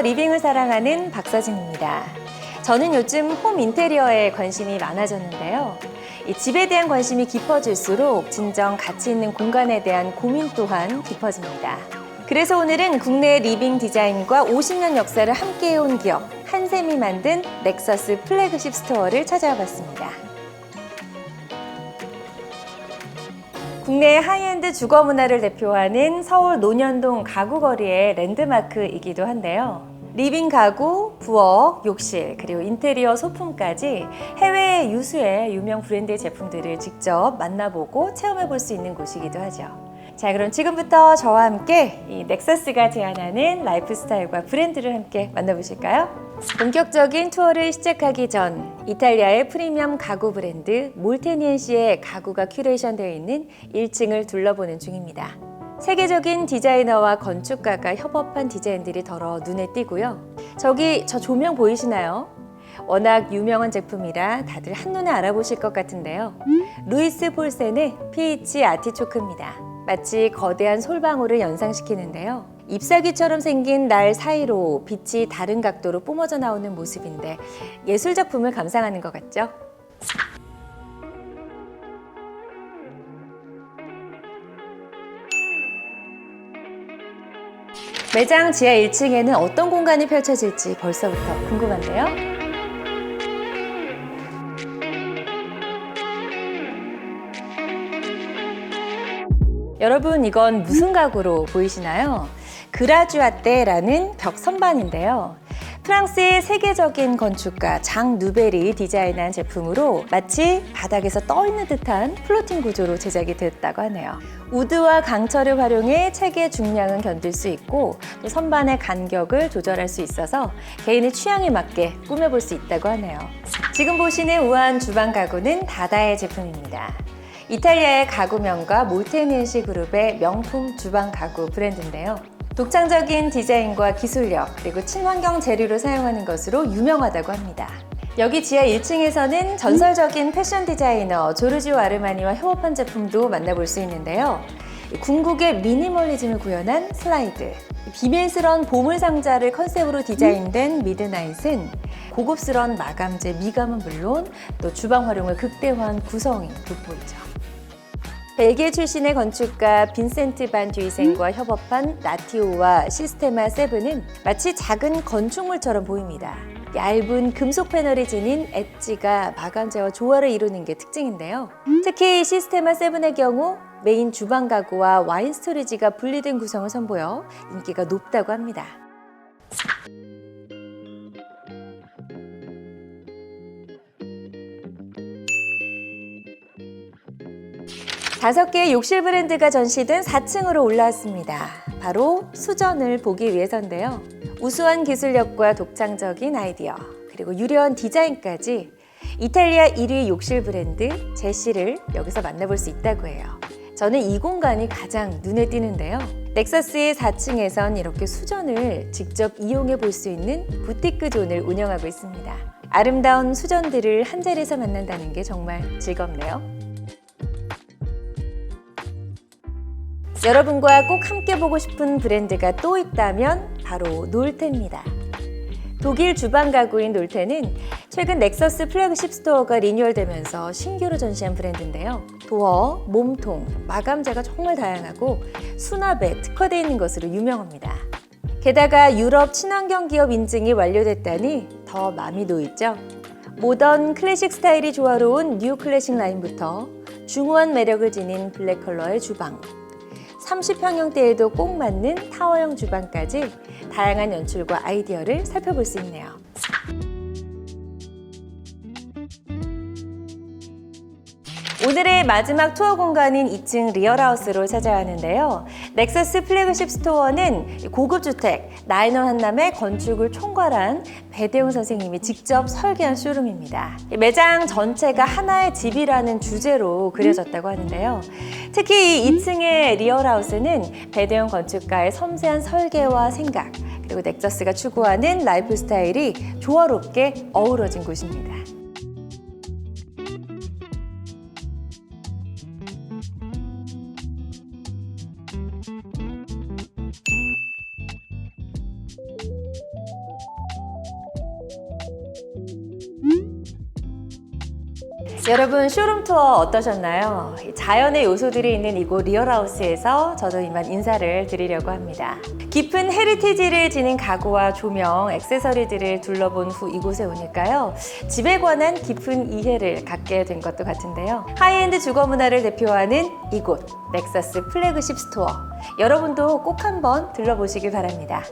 리빙을 사랑하는 박서진입니다. 저는 요즘 홈 인테리어에 관심이 많아졌는데요. 이 집에 대한 관심이 깊어질수록 진정 가치 있는 공간에 대한 고민 또한 깊어집니다. 그래서 오늘은 국내 리빙 디자인과 50년 역사를 함께해온 기업 한샘이 만든 넥서스 플래그십 스토어를 찾아와 봤습니다. 국내 하이엔드 주거 문화를 대표하는 서울 논현동 가구거리의 랜드마크이기도 한데요. 리빙 가구, 부엌, 욕실, 그리고 인테리어 소품까지 해외 유수의 유명 브랜드의 제품들을 직접 만나보고 체험해 볼 수 있는 곳이기도 하죠. 자, 그럼 지금부터 저와 함께 이 넥서스가 제안하는 라이프 스타일과 브랜드를 함께 만나보실까요? 본격적인 투어를 시작하기 전 이탈리아의 프리미엄 가구 브랜드 몰테니엔시의 가구가 큐레이션 되어 있는 1층을 둘러보는 중입니다. 세계적인 디자이너와 건축가가 협업한 디자인들이 더러 눈에 띄고요. 저기 저 조명 보이시나요? 워낙 유명한 제품이라 다들 한눈에 알아보실 것 같은데요. 루이스 폴센의 PH 아티초크입니다. 마치 거대한 솔방울을 연상시키는데요. 잎사귀처럼 생긴 날 사이로 빛이 다른 각도로 뿜어져 나오는 모습인데 예술 작품을 감상하는 것 같죠? 매장 지하 1층에는 어떤 공간이 펼쳐질지 벌써부터 궁금한데요. 여러분 이건 무슨 가구로 보이시나요? 그라주아떼라는 벽 선반인데요. 프랑스의 세계적인 건축가 장 누벨이 디자인한 제품으로 마치 바닥에서 떠 있는 듯한 플로팅 구조로 제작이 되었다고 하네요. 우드와 강철을 활용해 책의 중량은 견딜 수 있고 또 선반의 간격을 조절할 수 있어서 개인의 취향에 맞게 꾸며볼 수 있다고 하네요. 지금 보시는 우아한 주방 가구는 다다의 제품입니다. 이탈리아의 가구명가 몰테니엔시 그룹의 명품 주방 가구 브랜드인데요. 독창적인 디자인과 기술력 그리고 친환경 재료를 사용하는 것으로 유명하다고 합니다. 여기 지하 1층에서는 전설적인 패션 디자이너 조르지오 아르마니와 협업한 제품도 만나볼 수 있는데요. 궁극의 미니멀리즘을 구현한 슬라이드, 비밀스러운 보물 상자를 컨셉으로 디자인된 미드나잇은 고급스러운 마감재 미감은 물론 또 주방 활용을 극대화한 구성이 돋보이죠. 벨기에 출신의 건축가 빈센트 반 듀이센과 협업한 나티오와 시스테마 세븐은 마치 작은 건축물처럼 보입니다. 얇은 금속 패널이 지닌 엣지가 마감재와 조화를 이루는 게 특징인데요. 특히 시스테마 세븐의 경우 메인 주방 가구와 와인 스토리지가 분리된 구성을 선보여 인기가 높다고 합니다. 다섯 개의 욕실 브랜드가 전시된 4층으로 올라왔습니다. 바로 수전을 보기 위해서인데요. 우수한 기술력과 독창적인 아이디어, 그리고 유려한 디자인까지 이탈리아 1위 욕실 브랜드 제시를 여기서 만나볼 수 있다고 해요. 저는 이 공간이 가장 눈에 띄는데요. 넥서스의 4층에선 이렇게 수전을 직접 이용해 볼 수 있는 부티크 존을 운영하고 있습니다. 아름다운 수전들을 한 자리에서 만난다는 게 정말 즐겁네요. 여러분과 꼭 함께 보고 싶은 브랜드가 또 있다면 바로 놀테입니다. 독일 주방 가구인 놀테는 최근 넥서스 플래그십 스토어가 리뉴얼되면서 신규로 전시한 브랜드인데요. 도어, 몸통, 마감재가 정말 다양하고 수납에 특화되어 있는 것으로 유명합니다. 게다가 유럽 친환경 기업 인증이 완료됐다니 더 마음이 놓이죠. 모던 클래식 스타일이 조화로운 뉴 클래식 라인부터 중후한 매력을 지닌 블랙 컬러의 주방, 30평형대에도 꼭 맞는 타워형 주방까지 다양한 연출과 아이디어를 살펴볼 수 있네요. 오늘의 마지막 투어 공간인 2층 리얼하우스로 찾아왔는데요. 넥서스 플래그십 스토어는 고급 주택 나인원 한남의 건축을 총괄한 배대웅 선생님이 직접 설계한 쇼룸입니다. 매장 전체가 하나의 집이라는 주제로 그려졌다고 하는데요. 특히 이 2층의 리얼하우스는 배대웅 건축가의 섬세한 설계와 생각 그리고 넥서스가 추구하는 라이프 스타일이 조화롭게 어우러진 곳입니다. 여러분 쇼룸 투어 어떠셨나요? 이 자연의 요소들이 있는 이곳 리얼하우스에서 저도 이만 인사를 드리려고 합니다. 깊은 헤리티지를 지닌 가구와 조명, 액세서리들을 둘러본 후 이곳에 오니까요. 집에 관한 깊은 이해를 갖게 된 것도 같은데요. 하이엔드 주거 문화를 대표하는 이곳 넥서스 플래그십 스토어. 여러분도 꼭 한번 들러보시길 바랍니다.